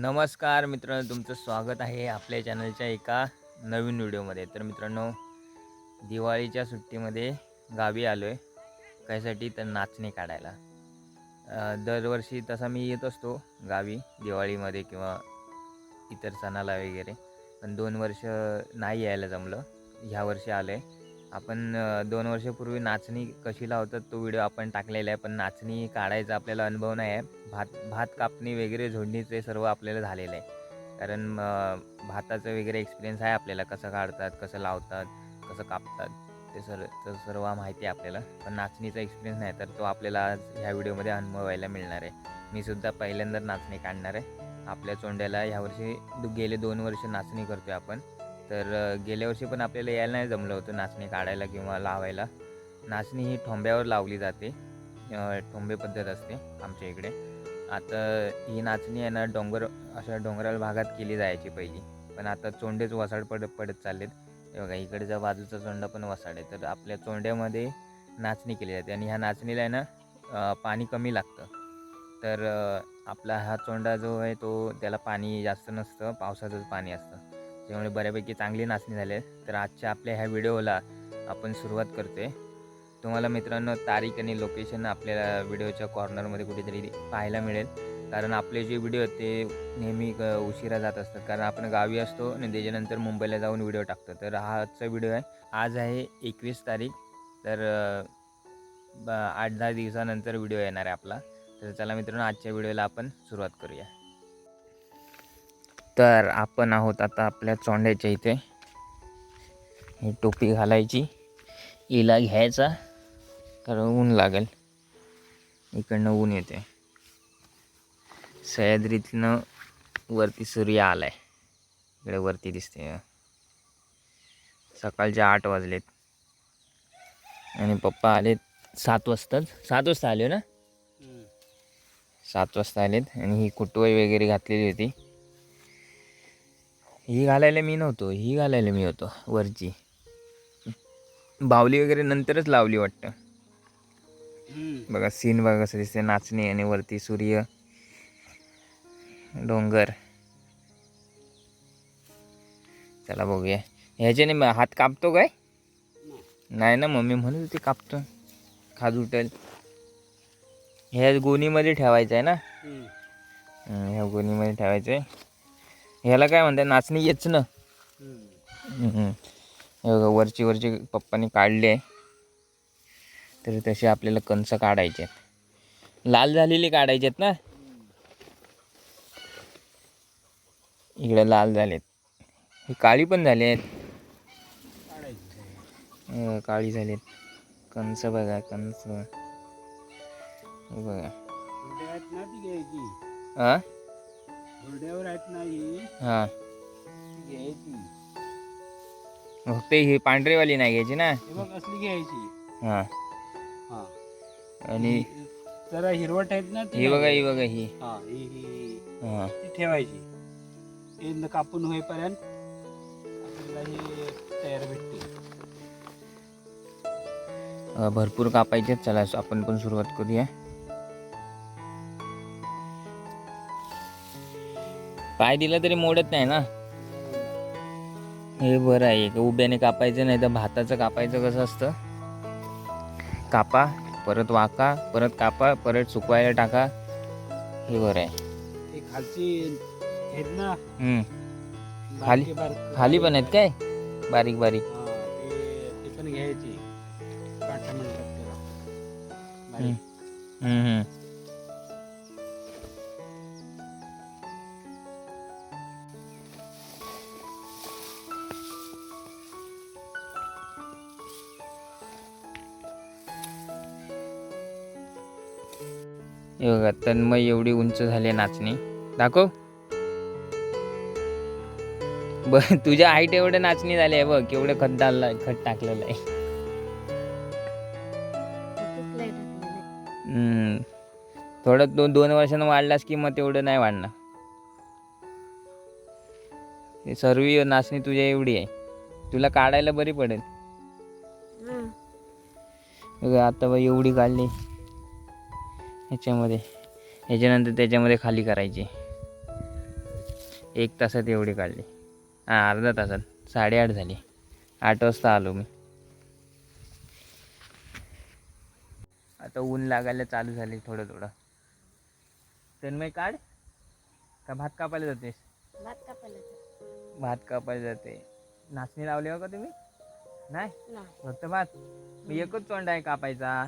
नमस्कार मित्रांनो तुमचं स्वागत आहे आपल्या चॅनलच्या एका नवीन व्हिडिओमध्ये. तर मित्रांनो दिवाळीच्या सुट्टीमध्ये गावी आलो आहे कायसाठी तर नाचणी काढायला. दरवर्षी तसा मी येत असतो गावी दिवाळीमध्ये किंवा इतर सणाला वगैरे. पण दोन वर्ष नाही यायला जमलं. ह्या वर्षी आलो आहे आपण दोन वर्षापूर्वी नाचणी कशी लावतात तो व्हिडिओ आपण टाकलेला आहे पण नाचणी काढायचा आपल्याला अनुभव नाही आहे. भात भात कापणी वगैरे झोडणीचे सर्व आपल्याला झालेलं आहे. कारण भाताचं वगैरे एक्सपिरियन्स आहे आपल्याला कसं काढतात कसं लावतात कसं कापतात ते सर तर सर्व माहिती आहे आपल्याला. पण नाचणीचा एक्सपिरियन्स नाही तर तो आपल्याला आज ह्या व्हिडिओमध्ये अनुभवायला मिळणार आहे. मी सुद्धा पहिल्यांदा नाचणी काढणार आहे. आपल्या चोंड्याला ह्यावर्षी गेले दोन वर्ष नाचणी करतो आहे आपण. तर गेल्या वर्षी पण आपल्याला यायला नाही जमलं होतं नाचणी काढायला किंवा लावायला. नाचणी ही ठोंब्यावर लावली जाते. ठोंबे पद्धत असते आमच्या इकडे. आता ही नाचणी आहे ना डोंगर अशा डोंगराळ भागात केली जायची पहिली. पण आता चोंडेच वसाड पडत पडत चाललेत. हे बघा इकडचा बाजूचा चोंडा पण वसाड आहे. तर आपल्या चोंड्यामध्ये नाचणी केली जाते. आणि ह्या नाचणीला आहे ना पाणी कमी लागतं. तर आपला हा चोंडा जो आहे तो त्याला पाणी जास्त नसतं. पावसाचंच पाणी असतं. त्यामुळे बऱ्यापैकी चांगली नाचणी झाली तर आजच्या आपल्या ह्या व्हिडिओला आपण सुरुवात करतोय. तुम्हाला मित्रांनो तारीख आणि लोकेशन आपल्याला व्हिडिओच्या कॉर्नरमध्ये कुठेतरी पाहायला मिळेल. कारण आपले जे व्हिडिओ आहेत ते नेहमी उशिरा जात असतात. कारण आपण गावी असतो आणि त्याच्यानंतर मुंबईला जाऊन व्हिडिओ टाकतो. तर हा आजचा व्हिडिओ आहे. आज आहे एकवीस तारीख. तर ब आठ दहा दिवसानंतर व्हिडिओ येणार आहे आपला. तर चला मित्रांनो आजच्या व्हिडिओला आपण सुरुवात करूया. तर आपण आहोत आता आपल्या चोंड्याच्या इथे. ही टोपी घालायची. इला घ्यायचा. कारण ऊन लागेल. इकडनं ऊन येते. सह्याद्रीतनं वरती सूर्य आलाय. इकडे वरती दिसते. सकाळचे आठ वाजलेत. आणि पप्पा आलेत सात वाजताच. सात वाजता आले ना? सात वाजता आलेत. आणि ही कुटवई वगैरे घातलेली होती. ही घालायला मी नव्हतो ही घालायला मी होतो वरची. बावली वगैरे नंतरच लावली वाटतं. बघा सीन बघा कसं दिसते नाचणी आणि वरती सूर्य डोंगर. चला बघूया. ह्याच्याने हात कापतो काय? नाही ना मम्मी म्हणत होती कापतो. खाज उठेल. ह्या गोणीमध्ये ठेवायचं आहे ना ह्या गोणीमध्ये ठेवायचं आहे ह्याला काय म्हणतात नाचणी येच ना. हे बघा वरची वरची पप्पानी काढली तर तसे आपल्याला कंस काढायचे आहेत. लाल झालेली काढायचे आहेत ना? इकडे लाल झालेत. ही काळी पण झाली आहेत. हे बघा, काळी झालीत. कंस बघा कंस. हे बघा हा आहेत नाही हा घ्यायची. फक्त ही पांढरीवाली नाही घ्यायची ना? हे बघ असली घ्यायची. हा. हा. आणि जरा हिरवट आहेत ना ती ही बघा ही बघा ही. हा ही ही हा. ती ठेवायची. ते न कापून होईपर्यंत आपल्याला ही तयार भेटते अ, भरपूर कापायचे. चला आपण पण सुरुवात करूया. पाय दिला तरी मोडत नाही ना. हे बरं आहे का उभ्याने कापायचं नाही तर भाताचं कापायचं कसं असतं? कापा परत वाका परत कापा परत सुकवायला टाका. हे बरं आहे. खालची बारके- खाली पण आहेत काय? बारीक बारीक. पण घ्यायची. हे बघा तन्मय एवढी उंच झाली नाचणी. दाखव. ब तुझ्या हाईट एवढं नाचणी झाली आहे बघ केवढं खत डालला खत टाकलेलं आहे. थोडं दोन दोन वर्षानं वाढलास की मग तेवढं नाही वाढणार. ते सर्व नाचणी तुझ्या एवढी आहे. तुला काढायला बरी पडेल. आता एवढी काढली. ह्याच्यामध्ये ह्याच्यानंतर त्याच्यामध्ये खाली करायची. एक तासात एवढी काढली. हां अर्धा तासात. साडेआठ झाली. आठ वाजता आलो मी. आता ऊन लागायला चालू झाले थोडं थोडं. तन्मय काढ. का भात कापायला जातेस? भात कापायला जातो. भात कापायला जाते. नाचणी लावली हो का तुम्ही? नाही? फक्त भात. मी एकच चोंडा आहे कापायचा.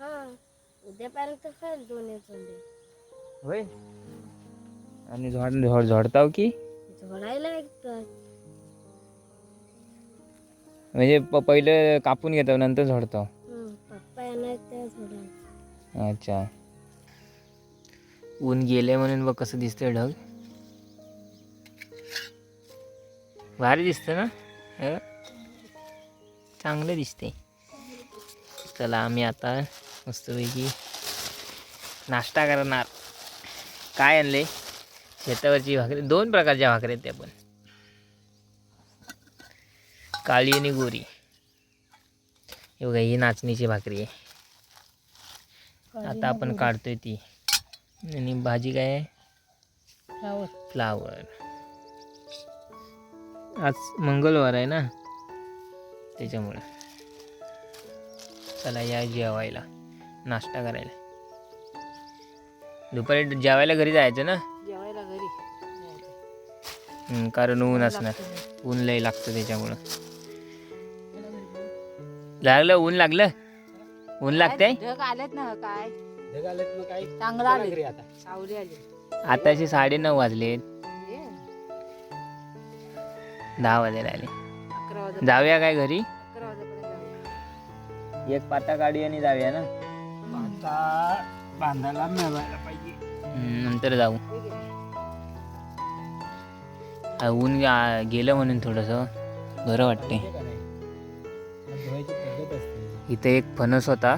हा. उद्यापर्यंत दोन्ही चोंडे होय? आणि झोड झोड झोडताव की? झोडायला ऐकतात म्हणजे प पहिलं कापून घेतो नंतर झोडतो पप्पा येणार त्या झोडायला अच्छा. ऊन गेले म्हणून बघ कसं दिसतंय ढग. भारी दिसतं ना? हं? चांगलं दिसते चला आम्ही आता मस्तपैकी नाश्ता करणार. काय आणले? शेतावरची भाकरी. दोन प्रकारच्या भाकरी आहेत त्या पण. काळी आणि गोरी. हे बघा ही नाचणीची भाकरी आहे. आता आपण काढतोय ती. आणि भाजी काय आहे? फ्लावर. फ्लावर. आज मंगळवार आहे ना? त्याच्यामुळे. चला या जेवायला. नाश्ता करायला. दुपारी जेवायला घरी जायचं ना? जेवायला घरी. हम्म, कारण ऊन असणार. ऊन लय लागतं त्याच्यामुळं. लागलं ऊन लागलं? ऊन लागतंय? आलेत ना काय? चांगलं आले आता. सावली आली. आताशी साडेनऊ वाजलेत. दहा वाजायला आले. जाऊया काय घरी. एक पाता काढूया आणि जाऊया ना? बांधायला मिळवायला पाहिजे. नंतर जाऊ. आ, ऊन गेलं म्हणून थोडंसं. बरं वाटते ते मग धुवायची पद्धत असते इथं एक फणस होता.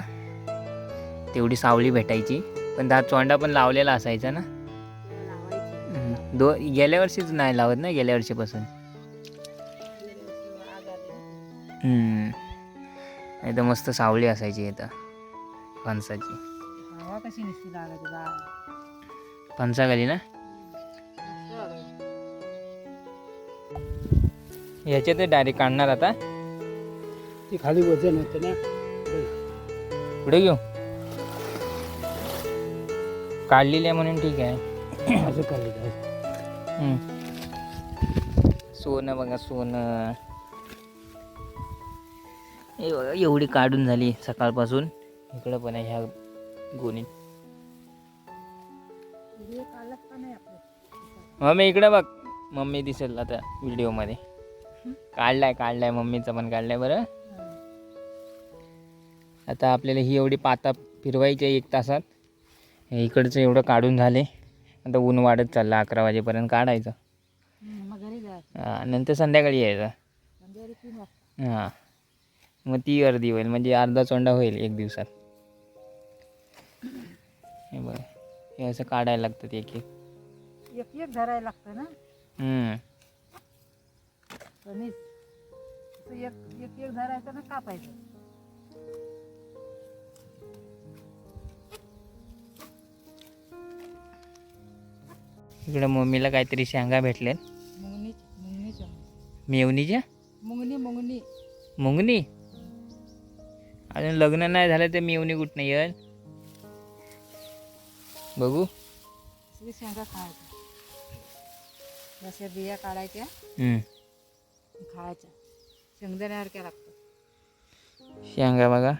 तेवढी सावली भेटायची. पण त्यात चोंडा पण लावलेला असायचा ना? हम्म, दो गेल्या वर्षीच नाही लावत ना गेल्या वर्षीपासून? हम्म. नाही तर मस्त सावली असायची इथं. फणसाची हवा कशी गार. फणसाखाली ना? मस्त वागायचं. ह्याच्यात डायरेक्ट काढणार आता. ती खाली वजन होतं ना. पुढे घेऊ. काढलेली आहे म्हणून ठीक आहे. असं. सोनं बघा सोनं. हे बघा एवढी काढून झाली सकाळपासून. इकडं पण आहे ह्या गोणीत मम्मी इकडं बघ. मम्मी दिसेल आता व्हिडिओमध्ये. काढलाय काढलाय मम्मीचं पण काढलाय बरं. आता आपल्याला ही एवढी पाता फिरवायची आहे एक तासात. इकडचं एवढं काढून झाले. आता ऊन वाढत चाललं अकरा वाजेपर्यंत काढायचं. हा, नंतर संध्याकाळी यायचं. हां. मग ती अर्धी होईल म्हणजे अर्धा चोंडा होईल एक दिवसात. हे बघ हे असं काढायला लागतात एक एक. एक एक धरायला लागतं ना? हम्म. असं एक एक एक धरायचं ना कापायचं. इकडं मम्मीला काहीतरी शेंगा भेटले मुंगणी मुंगणीच्या मेवणीच्या? मुंगणी मुंगणी मुंगनी? अजून लग्न नाही झालं तर मेवणी कुठं येईल? बघू. सगळी शेंगा खायच्या. जशा बिया काढायच्या हम्म. खायच्या. शेंगदाण्यासारख्या लागतात शेंगा बघा.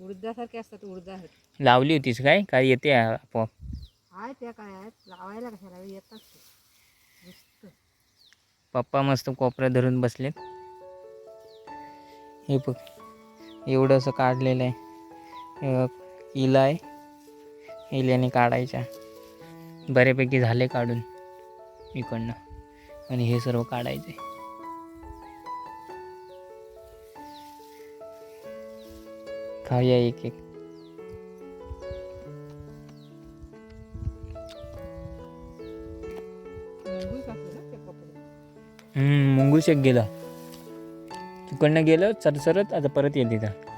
उडदासारख्या असतात उडदासारखे लावली होतीस काय? काय येते आपोआप? आहे त्या काय आहेत? लावायला कशाला? येतात ते. पप्पा मस्त कोपऱ्यात धरून बसलेत. हे बघ. एवढं असं काढलेलं आहे. हे बघ, इला आहे इल्याने काढायच्या. बऱ्यापैकी झाले काढून इकडनं. आणि हे सर्व काढायचे. खाऊया एक एक. मुंगू कापलं गेला शेक गेलं. तिकडनं गेलं सरसरत आता परत येईल तिथं.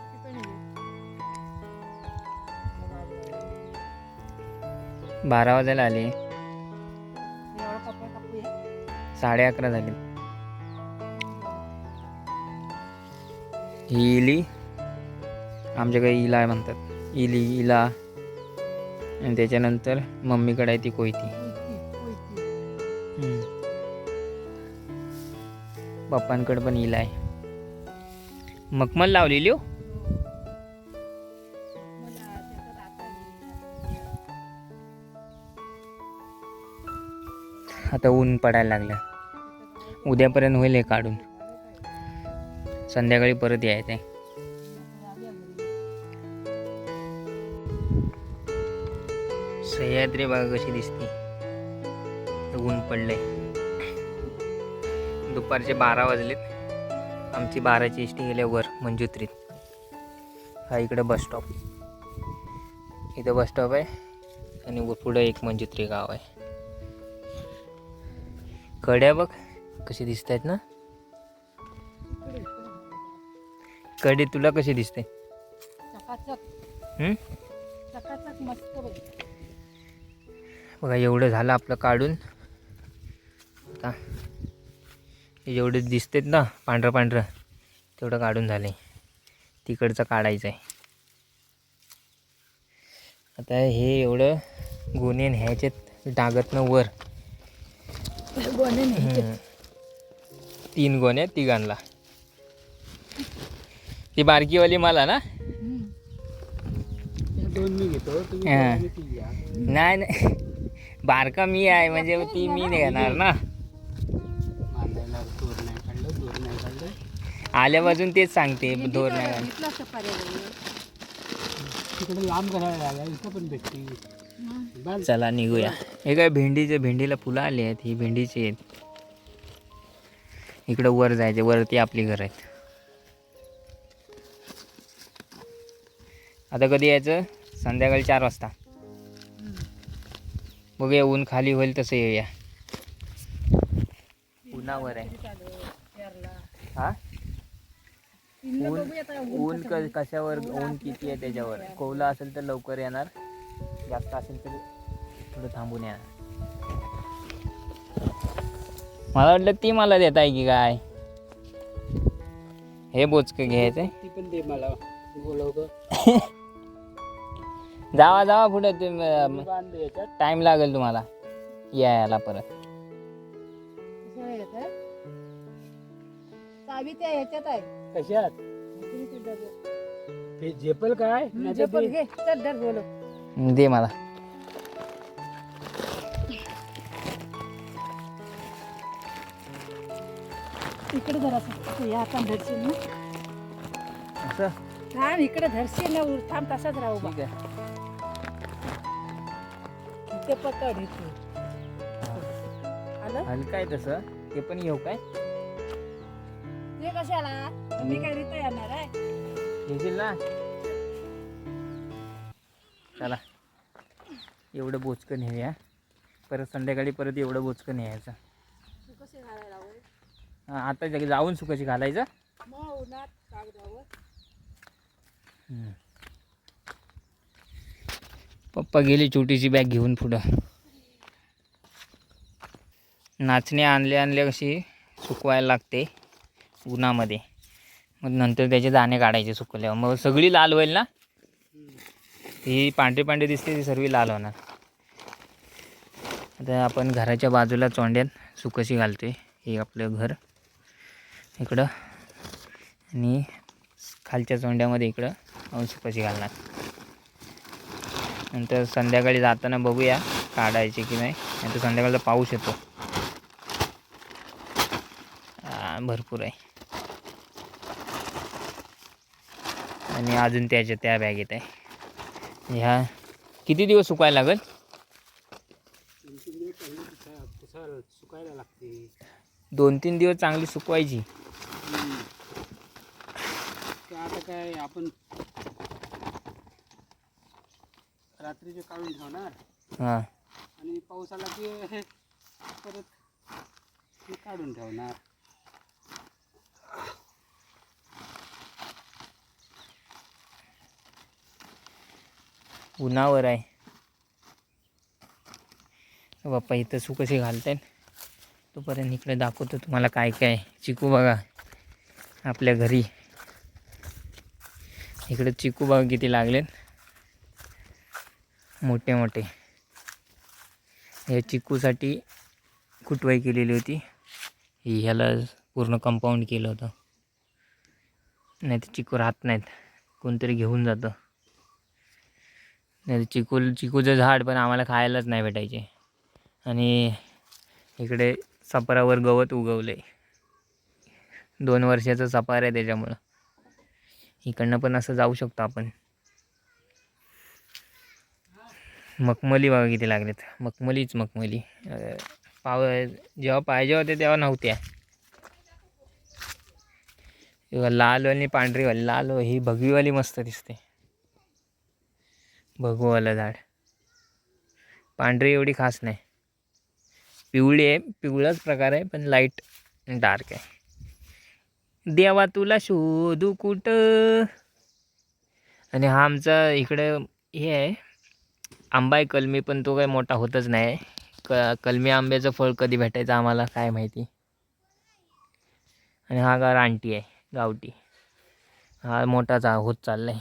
बारा वाजायला आले. साडे अकरा झाले. ही इली आमच्याकडे इला म्हणतात. इली इला. आणि त्याच्यानंतर मम्मीकडे आहे ती कोयती. पप्पांकडे पण इला आहे. मखमल लावलेली हो. आता ऊन पडायला लागलं. उद्यापर्यंत होईल हे काढून. संध्याकाळी परत यायचं आहे सह्याद्री बाग कशी दिसते? ऊन पडलंय. दुपारचे बारा वाजलेत. आमची बाराची एस टी गेल्या वर मंजुत्रीत. हा इकडं बस स्टॉप इथं बस स्टॉप आहे आणि पुढं एक मंजुत्री गाव आहे. कड्या बघ कशी दिसत आहेत ना? कडे तुला कशी दिसते? बघ. एवढं झालं आपलं काढून. आता जेवढे दिसतेत ना पांढरं पांढरं तेवढं काढून झालंय. तिकडचं काढायचं आहे आता हे एवढं गोणे न्यायचेत डागतनं वर. तीन गोण्या तिघांना ती बारकीवाली मला ना? या दोन मी घेतो तुम्ही हा. दोघांनी ती घ्या. नाही नाही. बारका मी आहे म्हणजे ती मी नाही घेणार ना? बांधायला दोर नाही काढलं दोर नाही काढलं. आल्यापासून तेच सांगते दोर नाही घाल. घेतलं असतं पर्याय तिकडे लांब करायला लागला इथं पण भेटते चला निघूया. हे काय भेंडीचे भेंडीला फुलं आली आहेत ही भेंडीची आहेत. इकडं वर जायचे वरती आपली घर आहेत. आता कधी यायचं? संध्याकाळी चार वाजता. बघूया ऊन खाली होईल तसं येऊया. उन्हावर आहे. हा? ऊन ऊन क कशावर ऊन किती आहे त्याच्यावर? कोवला असेल तर लवकर येणार. जास्त असेल तर थोडं थांबून येणार. मला वाटलं ती मला देत आहे की काय? हे बोचकं घ्यायचंय. ती पण दे मला. जावा जावा पुढे तुम्ही टाइम लागेल तुम्हाला. यायला परत. चावी त्या ह्याच्यात आहे. कशात? हे झेपल काय? झेपल. घे चल धर बोलो दे मला. इकडे धर असं या आपण धरशील ना. असं? थांब इकडे धरशील ना उर- थांब तसाच राहू बा. ठीक आहे. इथे पकड इथे. आलं? हलका आहे तसं? ते पण घेऊ काय? ते कशाला? तुम्ही काय रीता येणार आहे? घेशील ना? चला. एवढं बोचकं नेऊया. परत संध्याकाळी परत एवढं बोचकं न्यायचं. आता जागी जाऊन सुकाशी घालायचं. पप्पा गेली छोटीशी बॅग घेऊन पुढं. नाचणे आणले आणले कशी सुकवायला लागते उन्हामध्ये. मग नंतर त्याचे दाणे काढायचे सुकल्यावर. मग सगळी लाल होईल ना? ही पांढरी पांढरी दिसते ती सर्व लाल होणार. आता आपण घराच्या बाजूला चोंड्यात सुकशी घालतोय. हे आपलं घर इकडं. आणि खालच्या चोंड्यामध्ये इकडं सुकशी घालणार. नंतर संध्याकाळी जाताना बघूया काढायचे की नाही. नंतर संध्याकाळचा पाऊस येतो. भरपूर आहे. आणि अजून त्याच्या त्या बॅगेत आहे. ह्या. किती दिवस सुकायला लागेल? सुकायला लागते दोन तीन दिवस चांगली सुकवायची. आता काय आपण रात्रीचे काढून ठेवणार. हां. आणि पाऊस आला की हे परत काढून ठेवणार. उन्हावर आहे. बाप्पा इथं सू कशी घालतायत. तोपर्यंत इकडे दाखवतो तुम्हाला काय काय चिकू बघा आपल्या घरी. इकडे चिकू बघा किती लागलेत. मोठे मोठे. या चिकूसाठी कुटवाई केलेली होती. ह्याला पूर्ण कंपाऊंड केलं होतं. नाही तर चिकू राहत नाहीत. कोणतरी घेऊन जातं. नाही चिकू चिकूचं झाड पण आम्हाला खायलाच नाही भेटायचे. आणि इकडे सपारावर गवत उगवलं. आहे दोन वर्षाचं सपार आहे त्याच्यामुळं. इकडनं पण असं जाऊ शकतो आपण. मखमली बघा किती लागलेत. मखमलीच मखमली. पाव जेव्हा पाहिजे होते तेव्हा नव्हत्या. लाल आणि पांढरीवाली लाल ही भगवीवाली मस्त दिसते. भगवालं झाड. पांढरी एवढी खास नाही. पिवळी आहे पिवळाच प्रकार आहे पण लाइट डार्क आहे. देवा तुला शोधू कुठं? आणि हा आमचा इकडं हे आहे. आंबा आहे कलमी पण तो काही मोठा होतच नाही. क कलमी आंब्याचं फळ कधी भेटायचं आम्हाला काय माहिती? आणि हा गा आंटी आहे गावठी. हा मोठाच होत होत चाललाय.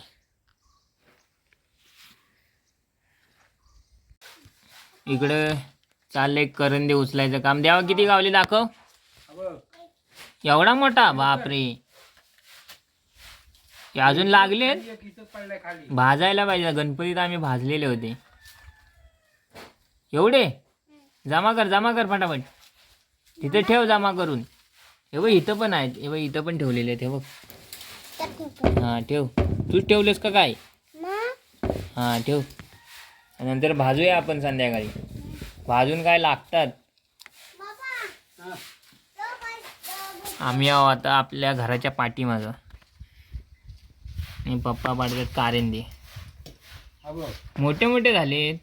इकडं चाललंय करंदे उचलायचं काम. द्यावा किती गावली दाखव. एवढा मोठा? बापरे. अजून लागले? भाजायला पाहिजे. गणपतीत आम्ही भाजलेले होते. एवढे? जमा कर जमा कर फटाफट. तिथे ठेव जमा करून. हे बघ इथं पण आहेत. हे बघ इथं पण ठेवलेले आहेत. हे बघ. हां ठेव. तूच ठेवलेस का काय? हां ठेव. नंतर भाजूया आपण संध्याकाळी. भाजून काय लागतात? आम्ही आहो आता आपल्या घराच्या पाठीमागं. आणि पप्पा पाडतात कारंदे. मोठे मोठे झालेत.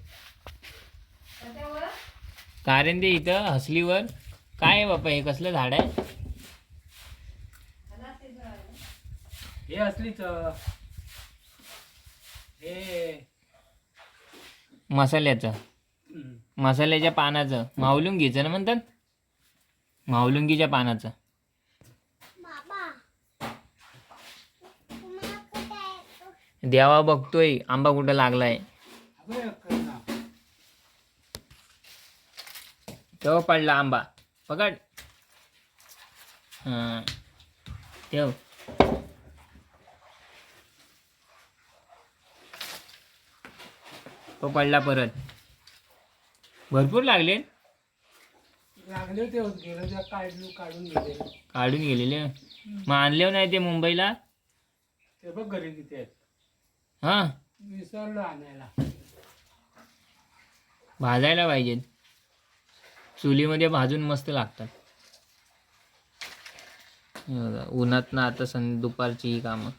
कारंदे इथं हसलीवर. काय आहे बाप्पा हे कसलं झाड आहे? हे असलीच हे मसाल्याचं. मसाल्याच्या पानाचं. मावलुंगीचं ना म्हणतात? मावलुंगीच्या पानाचं. देवा बघतोय आंबा कुठं लागलाय. तेव्हा पडला आंबा. पकड. हां. ठेव. तो पडला परत. भरपूर लागले. लागले होते होत गेलं त्या काढून काढून गेले. काढून गेलेले. मग आणले नाही ते मुंबईला? ते बघ घरी किती आहेत. हां? विसरलो आणायला. भाजायला पाहिजेत चुलीमध्ये भाजून मस्त लागतात. हे बघा उन्हातनं आता सं दुपारची ही कामं.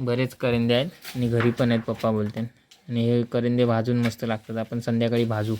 बरेच करंदे आहेत आणि घरी पण आहेत पप्पा बोलते आणि हे करंदे भाजून मस्त लागतात. आपण संध्याकाळी भाजू.